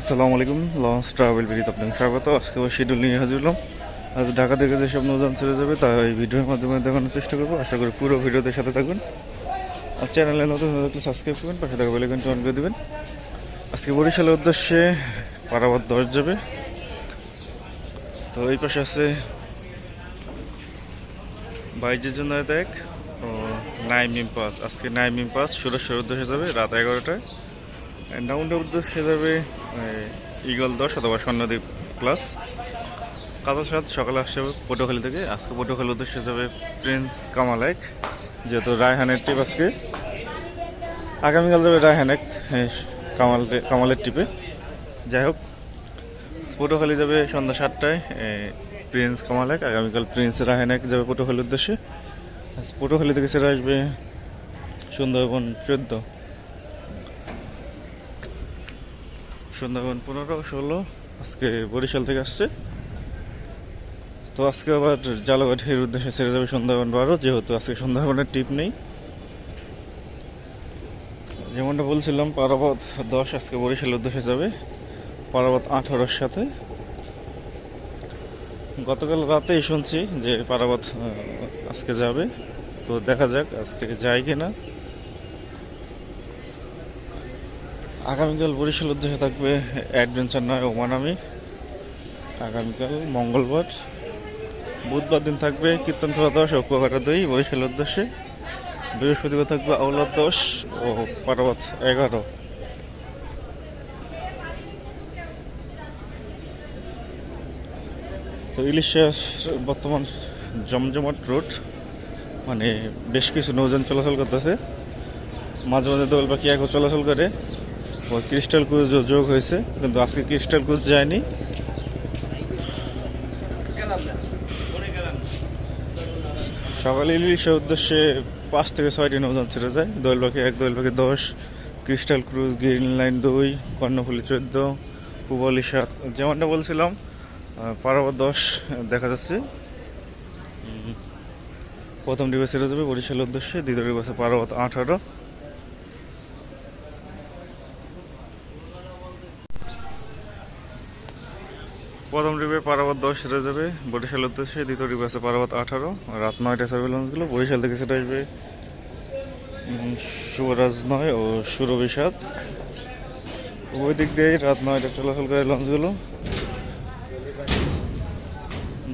আসসালামু আলাইকুম, launch travel বিডিত আপনাকে স্বাগত। আজকে শিডিউল নিয়ে হাজির হলাম। আজ ঢাকা থেকে যেসব নৌযান ছেড়ে যাবে তা এই ভিডিওর মাধ্যমে দেখানোর চেষ্টা করব। আশা করি পুরো ভিডিওতে সাথে থাকবেন। আর চ্যানেলে নতুন একটু সাবস্ক্রাইব করবেন, পাশে থাকা বেলাইকনটি অন করে দেবেন। আজকে বরিশালের উদ্দেশ্যে পারাবার দশ যাবে। তো এই পাশে আছে বাইজের জন্য এক ও নাইমিম পাস আজকে নাইমিম পাস সুরেশ্বর উদ্দেশ্যে যাবে, রাত এগারোটায়। ইগল দশ অথবা স্বর্ণদ্বীপ প্লাস কাতার সাত সকালে আসছে পটুয়াখালী থেকে। আজকে পটুয়াখালী উদ্দেশ্যে যাবে প্রিন্স কামাল এক যেহেতু রায়হানের ট্রিপ আজকে। আগামীকাল যাবে রায়হান এক কামাল কামালের ট্রিপে যাই হোক, পটুয়াখালী যাবে সন্ধ্যা সাতটায় প্রিন্স কামাল এক আগামীকাল প্রিন্স রায়হান এক যাবে পটুয়াখালীর উদ্দেশ্যে। আজ পটুয়াখালী থেকে সেরে আসবে সুন্দরবন চোদ্দ। সুন্দরবন পনেরো, ষোলো। আজকে বরিশাল থেকে আসছে। তো আজকে আবার জালাঘাটের উদ্দেশ্যে ছেড়ে যাবে সুন্দরবন বারো যেহেতু আজকে সুন্দরবনের টিপ নেই। যেমনটা বলছিলাম, পারাবত দশ আজকে বরিশালের উদ্দেশ্যে যাবে। পারাবত আঠারোর সাথে। গতকাল রাতেই শুনছি যে পারাবত আজকে যাবে। তো দেখা যাক আজকে যায় কিনা। আগামীকাল বরিশাল উদ্দেশ্যে থাকবে অ্যাডভেঞ্চার নয় ওমানামি আগামীকাল মঙ্গলবার। বুধবার দিন থাকবে কীর্তন কীর্তনখোলা দশ ও কুয়াকাটা দুই, বরিশাল উদ্দেশ্যে। বৃহস্পতিবার থাকবে আউলাদ দশ ও পাটাবাত এগারো। তো ইলিশা বর্তমান জমজমাট রুট মানে বেশ কিছু নৌযান চলাচল করতেছে। মাঝে মাঝে দোল পাখি একও চলাচল করে। ক্রিস্টাল ক্রুজ যোগ হয়েছে, কিন্তু আজকে ক্রিস্টাল ক্রুজ যায়নি। সকালে ইলিশের উদ্দেশ্যে পাঁচ থেকে ছয়টি নৌযান ছেড়ে যায়। দোয়েল পাখি এক দোয়েল পাখি দশ ক্রিস্টাল ক্রুজ গ্রিন লাইন দুই, কর্ণফুলি চোদ্দ, পুবলি সাত, যেমনটা বলছিলাম পারাবার দশ, দেখা যাচ্ছে। প্রথম ডিবে ছেড়ে যাবে বরিশালের উদ্দেশ্যে, দ্বিতীয় ডিবে আছে পারাবত আঠারো প্রথম ট্রিপে পারাবাদ দশ সেরে যাবে, বরিশাল উদ্দেশ্যে দ্বিতীয় ট্রিপে আছে পারাবাদ আঠারো, রাত নয়টা সার্ভেলেন্সগুলো বরিশাল থেকে সেটা আসবে শুভরাজ নয় ও সুরভি সাত ওই দিক দিয়ে রাত নয়টা চলাচল করে লঞ্চগুলো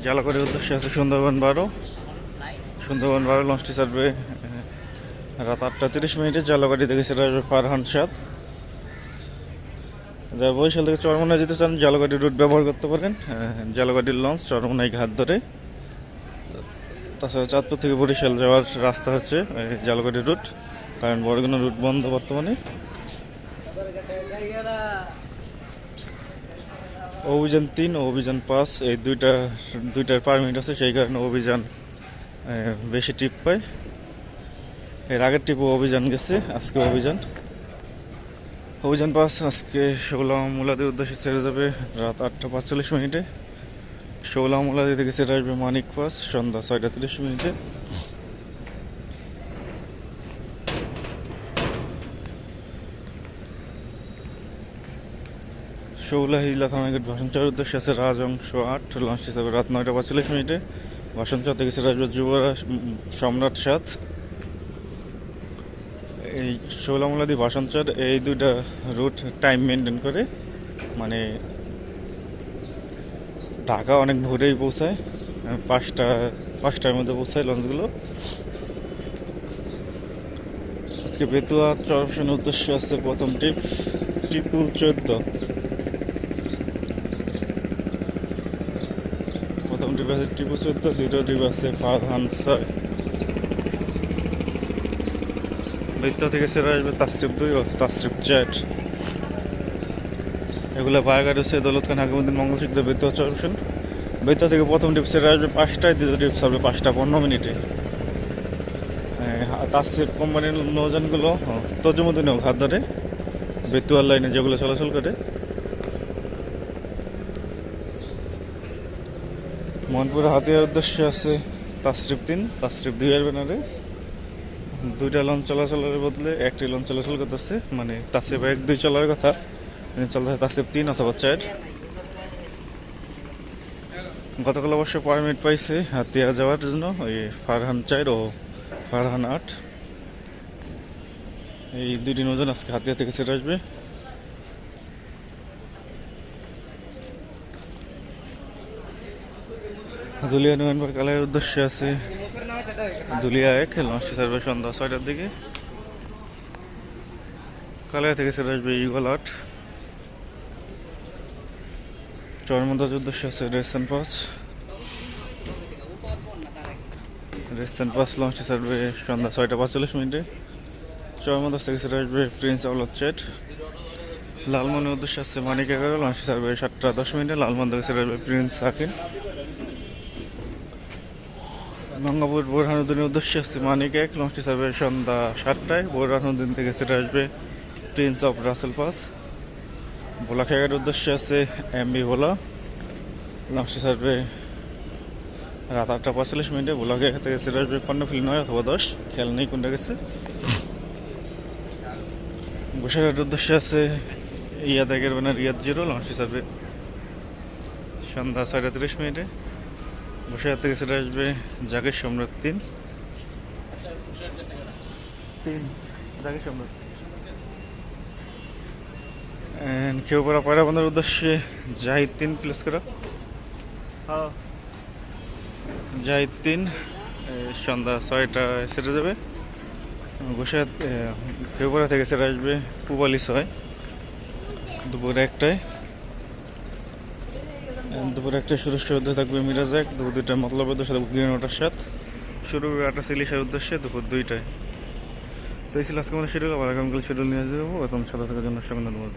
জালাকড়ির উদ্দেশ্যে আছে সুন্দরবন বারো। সুন্দরবন বারো লঞ্চটি ছাড়বে রাত আটটা তিরিশ মিনিটে, জালাকাড়ি থেকে সেটা আসবে ফারহান সাত বরিশাল থেকে চরমনায় যেতে চান জালগাড়ির রুট ব্যবহার করতে পারেন জালগাড়ির লঞ্চ চরমনাই ঘাট ধরে। তাছাড়া চাঁদপুর থেকে বরিশাল যাওয়ার রাস্তা হচ্ছে জালগাড়ির রুট কারণ বড়গুলো রুট বন্ধ বর্তমানে। অভিযান তিন অভিযান পাঁচ, এই দুইটা, দুইটার পারমিট আছে, সেই কারণে অভিযান বেশি টিপ পায়। এর আগের টিপও অভিযান গেছে, আজকে অভিযান। অভিযান পাস, আজকে ষোলা মুলাদির উদ্দেশ্যে ছেড়ে যাবে রাত আটটা পাঁচচল্লিশ মিনিটে। ষোলা মুলাদি থেকে ছেড়ে আসবে মানিক পাস, সন্ধ্যা ছয়টা তিরিশ মিনিটে। শৌলা হিলা থানাগেট ভাষণচর উদ্দেশ্যে আছে রাজ অংশ আট, লঞ্চ হিসাবে রাত নয়টা পাঁচচল্লিশ মিনিটে। ভাষণচর থেকে ছেড়ে আসবে যুবরাজ সম্রাট সাত এই শৌলামুলাদি বাসনচর এই দুইটা রুট টাইম মেনটেন করে মানে ঢাকা অনেক ভোরেই পৌঁছায় পাঁচটা, পাঁচটার মধ্যে পৌঁছায় লঞ্চগুলো। আজকে বেতুয়া চরপশনের উদ্দেশ্যে আসছে প্রথম টিপ টিপু চোদ্দ। প্রথম টিপ আছে টিপু চোদ্দ দুটো টিপ আছে ফারহান ছয়। বৃত্তা থেকে সেরা আসবে তাস্ত্রিপ দুই ও তাস্ত্রিপ চ্যাট এগুলো বায়াঘাট হচ্ছে দৌলত খান, হাকিমুদ্দিন মঙ্গলসিদ্ধ বৃত্তা চরপশন বৃত্তা থেকে প্রথম টিপ সেরা আসবে পাঁচটায়, দ্বিতীয় টিপ হবে পাঁচটা পনেরো মিনিটে। তাস্ত্রিপ কোম্পানির নৌযানগুলো তজুমুদ্দিনেও ঘাত ধরে বেতুয়ার লাইনে যেগুলো চলাচল করে। মনপুরে হাতিয়ার উদ্দেশ্যে আছে তাসরিফ তিন, তাসরিফ দুই এর ব্যানারে। দুইটা লঞ্চ চলাচলের বদলে একটি লঞ্চ চলাচল করতেছে মানে তাসরিফ এক দুই চলার কথা চলতে তাসলিপ তিন অথবা চার। গতকাল অবশ্য পারমিট পাইছে, হাতিয়া যাওয়ার জন্য, ওই ফারহান চার ও ফারহান আট। এই দুটি নজন আজকে হাতিয়া থেকে সেরে আসবে। দুলিয়া নভেম্বর কালের উদ্দেশ্যে আছে দুলিয়া এক লঞ্চটি সার্ভে সন্ধ্যা ছয়টার দিকে। কালিয়া থেকে সেরে আসবে ইগল আট। চরমন্দার উদ্দেশ্যে আছে রেসেন পাস। রেসেন পাস লঞ্চটি সার্ভে সন্ধ্যা ছয়টা পাঁচচল্লিশ মিনিটে। চরমন্দাস থেকে সেরে আসবে প্রিন্স আউলত চেট লালমনের উদ্দেশ্যে আছে মানিক এগারো লঞ্চটি সার্ভে সাতটা দশ মিনিটে। লালমন থেকে সেরে আসবে প্রিন্স সাকিন গঙ্গাপুর বোরহানুদ্দিনের উদ্দেশ্যে আসছে। মানিক এক, লঞ্চটি সার্ভে সন্ধ্যা সাতটায়। বোরহানুদ্দিন থেকে সেটা আসবে প্রিন্স অফ রাসেল পাস ভোলা খেয়ার উদ্দেশ্যে আছে এম বি ভোলা। লঞ্চটি সার্ভে রাত আটটা পঁয়তাল্লিশ মিনিটে। ভোলা খেয়া থেকে সেটা আসবে কর্ণফিল নয় অথবা দশ। খেয়াল নেই কোনটা গেছে। বসিরহাটের উদ্দেশ্যে আছে ইয়াদ একের ব্যানার ইয়াদ জিরো। লঞ্চটি সার্ভে সন্ধ্যা ছয়টা তিরিশ মিনিটে। বসিরহাট থেকে সেটা আসবে জাগের সম্রাট তিন। তিন জাগের সম্রাট। খেউপাড়া পয়রা বন্ধের উদ্দেশ্যে জাহিদ তিন প্লেস করা। জাহিদ তিন সন্ধ্যা ছয়টা সেটা যাবে। বসিরহাট খেউপাড়া থেকে সেটা আসবে পুবালি ছয় দুপুর একটায়। দুপুর একটা শুরু উদ্দেশ্যে থাকবে মিরাজ এক দুপুর দুইটা মতলব গ্রিন ওটার সাথ। শুরু হবে আটা সিলিশের উদ্দেশ্যে, দুপুর দুইটায়। তো এই ছিল আজকে আমাদের শিডিউল আবার আগামীকাল শিডিউল নিয়ে যাব এবং সাদা থাকার জন্য সঙ্গে ধন্যবাদ।